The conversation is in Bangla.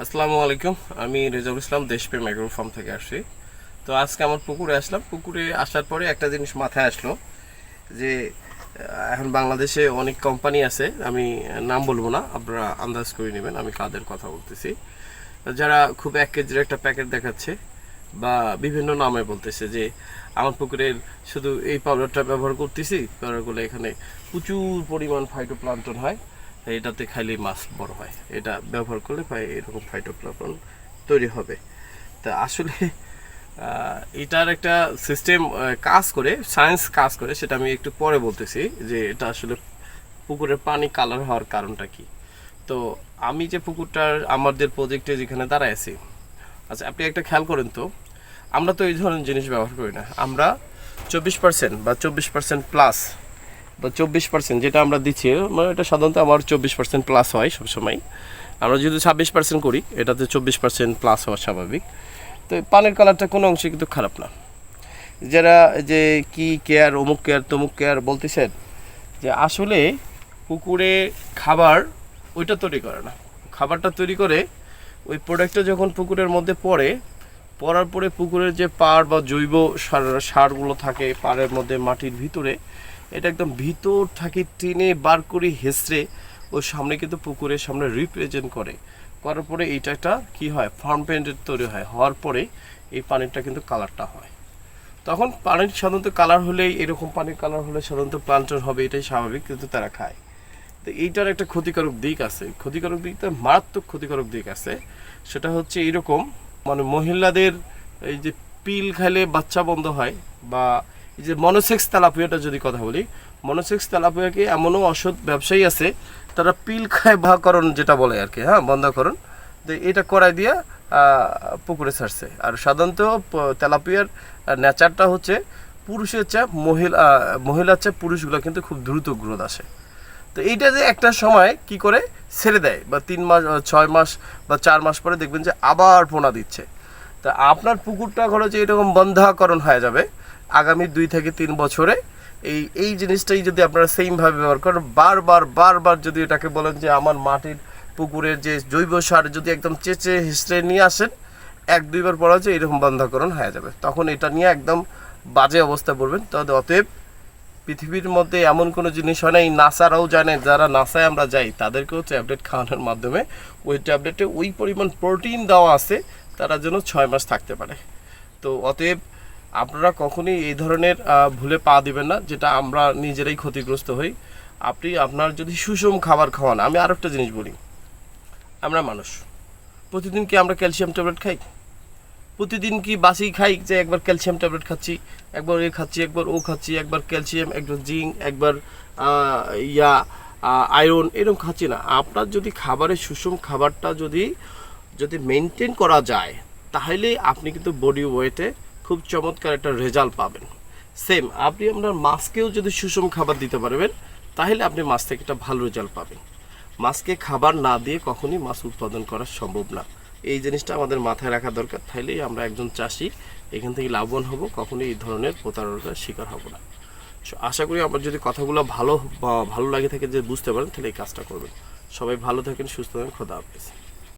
আসসালামু আলাইকুম, আমি রেজাউল ইসলাম, দেশপ্রেম এগ্রো ফার্ম থেকে আসছি। তো আজকে আমার পুকুরে আসলাম। পুকুরে আসার পরে একটা জিনিস মাথায় আসলো যে এখন বাংলাদেশে অনেক কোম্পানি আছে, আমি নাম বলব না, আপনারা আন্দাজ করে নেবেন, আমি কাদের কথা বলতেছি। যারা খুব এক কেজির একটা প্যাকেট দেখাচ্ছে বা বিভিন্ন নামে বলতেছে যে, আমার পুকুরের শুধু এই পাউডারটা ব্যবহার করতেছি ব্যবহার এখানে প্রচুর পরিমাণ ফাইটোপ্লান্টন হয়। এটাতে খাইলে মাছ বড় হয়। এটা ব্যবহার করলে প্রায় এরকম ফাইটোপ্লান্টন তৈরি হবে। তা আসলে এটার একটা সিস্টেম কাজ করে সায়েন্স কাজ করে, সেটা আমি একটু পরে বলতেছি যে এটা আসলে পুকুরের পানি কালার হওয়ার কারণটা কি। তো আমি যে পুকুরটার, আমাদের প্রজেক্টে যেখানে দাঁড়ায় আছি আচ্ছা আপনি একটা খেয়াল করেন তো, আমরা তো এই ধরনের জিনিস ব্যবহার করি না। আমরা চব্বিশ পার্সেন্ট বা চব্বিশ পার্সেন্ট প্লাস বা চব্বিশ পার্সেন্ট যেটা আমরা দিচ্ছি মানে এটা সাধারণত আমার চব্বিশ পার্সেন্ট প্লাস হয় সবসময়। আমরা যদি ছাব্বিশ পার্সেন্ট করি, এটাতে চব্বিশ পার্সেন্ট প্লাস হওয়া স্বাভাবিক। তো পানের কালারটা কোনো অংশে কিন্তু খারাপ না। যারা যে কি কেয়ার অমুক কেয়ার তমুক কেয়ার বলতেছেন, যে আসলে পুকুরে খাবার ওইটা তৈরি করে না। খাবারটা তৈরি করে ওই প্রোডাক্টটা যখন পুকুরের মধ্যে পড়ে, পড়ার পরে পুকুরের যে পাড় বা জৈব সার, সারগুলো থাকে পাড়ের মধ্যে, মাটির ভিতরে এটা একদম ভিতর থাকে টেনে বার করে হেসড়ে ওর সামনে কিন্তু পুকুরের সামনে রিপ্রেজেন্ট করে। করার পরে এইটা একটা কী হয়? ফার্ম পেন্টের তৈরি হয়। হওয়ার পরে এই পানিটা কিন্তু কালারটা হয়। তখন পানির সাধারণত কালার হলেই, এরকম পানির কালার হলে সাধারণত প্লান্টন হবে, এটাই স্বাভাবিক, কিন্তু তারা খায়। তো এইটার একটা ক্ষতিকারক দিক আছে। ক্ষতিকারক দিকটা, মারাত্মক ক্ষতিকারক দিক আছে। সেটা হচ্ছে এরকম মানে মহিলাদের এই যে পিল খাইলে বাচ্চা বন্ধ হয় বা যে মনোসেক্স তেলাপিয়াটা যদি কথা বলি মনোসেক্স তেলাপিয়াকে এমনও অসৎ ব্যবসায়ী আছে, তারা পিল খায় ভাকরণ যেটা বলে আর কি হ্যাঁ বন্ধকরণ, তো এটা করাই দিয়ে পুকুরে ছাড়ছে। আর সাধারণত তেলাপিয়ার নেচারটা হচ্ছে পুরুষের চেয়ে মহিলা মহিলার চেয়ে পুরুষগুলো কিন্তু খুব দ্রুত গ্রোথ আসে। তো এইটা যে একটা সময় কি করে ছেড়ে দেয়, বা তিন মাস ছয় মাস বা চার মাস পরে দেখবেন যে আবার পোনা দিচ্ছে। তা আপনার পুকুরটা ঘরে যে এরকম বন্ধাকরণ হয়ে যাবে আগামী দুই থেকে তিন বছরে এই এই জিনিসটাই যদি আপনারা সেমভাবে ব্যবহার করেন, বারবার বারবার যদি এটাকে বলেন যে আমার মাটির পুকুরের যে জৈব সার যদি একদম চেঁচে হিসড়ে নিয়ে আসেন, এক দুইবার পর হচ্ছে এরকম বন্ধাকরণ হয়ে যাবে। তখন এটা নিয়ে একদম বাজে অবস্থা পড়বেন। তবে অতএব পৃথিবীর মধ্যে এমন কোনো জিনিস হয় না, এই নাসারাও জানে, যারা নাসায় আমরা যাই, তাদেরকেও ট্যাবলেট খাওয়ানোর মাধ্যমে ওই ট্যাবলেটে ওই পরিমাণ প্রোটিন দেওয়া আছে, তারা যেন ছয় মাস থাকতে পারে। তো অতএব আপনারা কখনই এই ধরনের ভুলে পা দিবেন না, যেটা আমরা নিজেরাই ক্ষতিগ্রস্ত হই। আপনি আপনার যদি সুষম খাবার খাওয়ান, আমি আর একটা জিনিস বলি। আমরা মানুষ। প্রতিদিন কি আমরা ক্যালসিয়াম ট্যাবলেট খাই? প্রতিদিন কি বাসি খাই যে একবার ক্যালসিয়াম ট্যাবলেট খাচ্ছি, একবার এ খাচ্ছি, একবার ও খাচ্ছি, একবার ক্যালসিয়াম, একবার জিঙ্ক, একবার ইয়া আয়রন, এরকম খাচ্ছি না। আপনার যদি খাবারের সুষম খাবারটা যদি যদি মেনটেন করা যায়, তাহলে আপনি কিন্তু বডি ওয়েটে খুব চমৎকার একটা রেজাল্ট পাবেন। সেম আপনি আপনার মাছকেও যদি সুষম খাবার দিতে পারবেন, তাহলে আপনি মাছ থেকে একটা ভালো রেজাল্ট পাবেন। মাছকে খাবার না দিয়ে কখনই মাছ উৎপাদন করা সম্ভব না। এই জিনিসটা আমাদের মাথায় রাখা দরকার, তাইলেই আমরা একজন চাষি, এখান থেকে লাভবান হব, কখনোই এই ধরনের প্রতারণার শিকার হব না। আশা করি আমার যদি কথাগুলো ভালো ভালো লাগে থাকে যে বুঝতে পারেন, তাহলে এই কাজটা করবেন। সবাই ভালো থাকেন, সুস্থ থাকেন, খোদা হাফেজ।